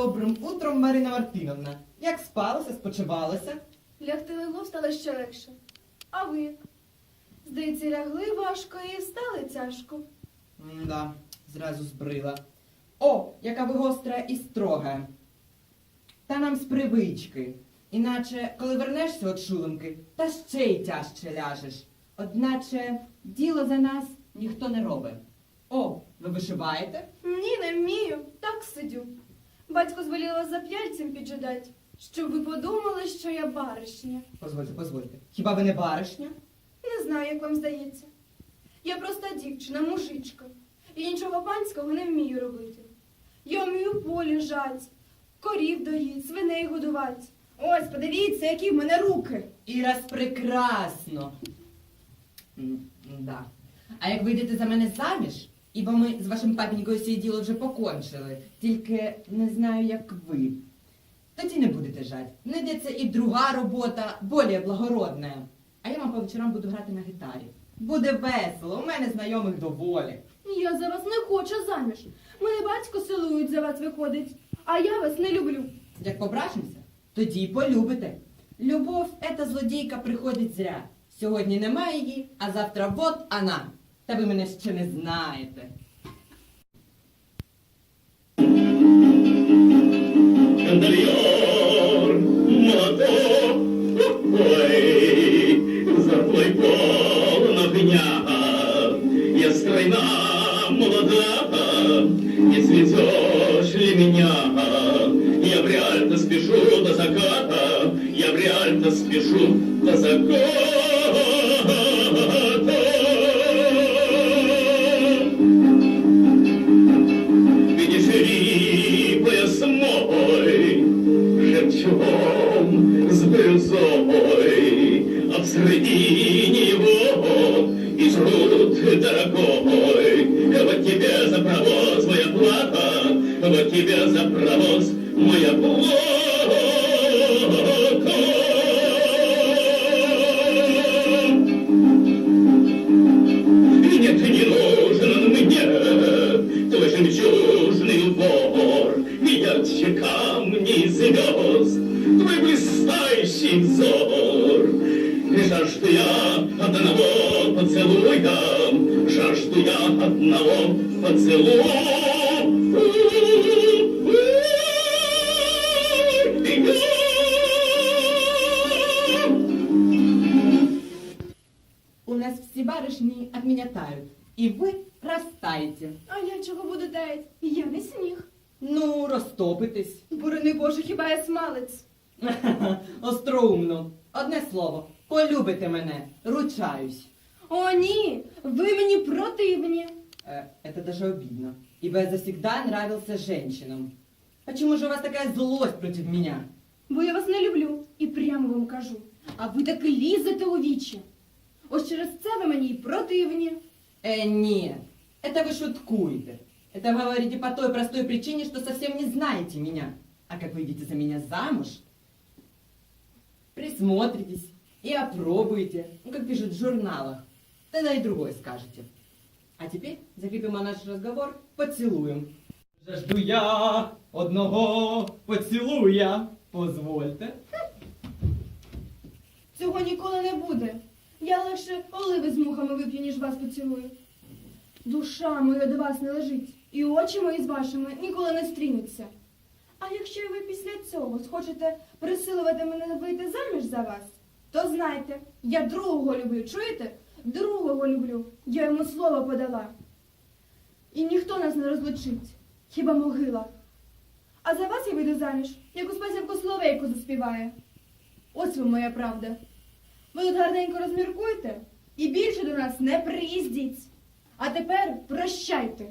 Добрим утром, Марина Мартиновна. Як спалося, спочивалося? Лягти легло стало ще легше. А ви? Здається, лягли важко і встали тяжко. Да, зразу збрила. О, яка ви гостра і строга. Та нам з привички. Іначе, коли вернешся від шулемки, та ще й тяжче ляжеш. Одначе діло за нас ніхто не робить. О, ви вишиваєте? Ні, не вмію, так сидю. Батько звелів за п'яльцем піджидать, щоб ви подумали, що я баришня. Позвольте, позвольте. Хіба ви не баришня? Не знаю, як вам здається. Я проста дівчина, мужичка. І нічого панського не вмію робити. Я вмію полі жать, корів доїть, свиней годувати. Ось, подивіться, які в мене руки. І раз прекрасно. М, Да. А як вийдете за мене заміж, ібо ми з вашим папінькою сі діло вже покончили, тільки не знаю, як ви. Тоді не будете жаль. Знайдеться і друга робота, более благородна. А я вам по вечорам буду грати на гітарі. Буде весело, у мене знайомих доволі. Я за вас не хочу заміж. Мене батько силують за вас виходить, а я вас не люблю. Як побрачимося, тоді й полюбите. Любов, ета злодійка приходить зря. Сьогодні немає її, а завтра вот вона. Та ви мене ще не знаєте. Я стройна, молода, не цветешь ли меня? Я в реально спешу до заката, я в реально спешу до заката. Мне, твой жемчужный убор, Видят камни звезд, твой блистающий взор. И жажду я одного поцелуя, жажду я одного поцелуя. нас всі барышні от меня тают, и вы растаете. А я чого буду таять? Я не сніг. Ну, розтопитесь. Борони Боже, хіба я смалець? Остроумно. Одне слово. Полюбите мене. Ручаюсь. О, ні, ви мені противні. Э, это даже обидно. Ибо я завсегда нравился женщинам. Почему же у вас такая злость против меня? Бо я вас не люблю і прямо вам кажу. А ви таки лізете у вічі. Ось через це ви мені й противні. Э, нет. Это вы шуткуете. Это вы говорите по той простой причине, что совсем не знаете меня. А как выйдете за меня замуж, присмотритесь и опробуете, ну, как пишут в журналах. Тогда и другое скажете. А теперь закрепим наш разговор поцелуем. Жажду я одного поцілуя. Позвольте. Цього ніколи не буде. Я лише оливи з мухами вип'ю, ніж вас поцілую. Душа моя до вас не лежить, і очі мої з вашими ніколи не стрінуться. А якщо ви після цього схочете присилувати мене вийти заміж за вас, то знайте, я другого люблю, чуєте? Другого люблю. Я йому слово подала. І ніхто нас не розлучить, хіба могила. А за вас я вийду заміж, як у спасівку Соловейку заспіває. Ось вам моя правда. Ви тут гарненько розміркуйте і більше до нас не приїздіть. А тепер прощайте.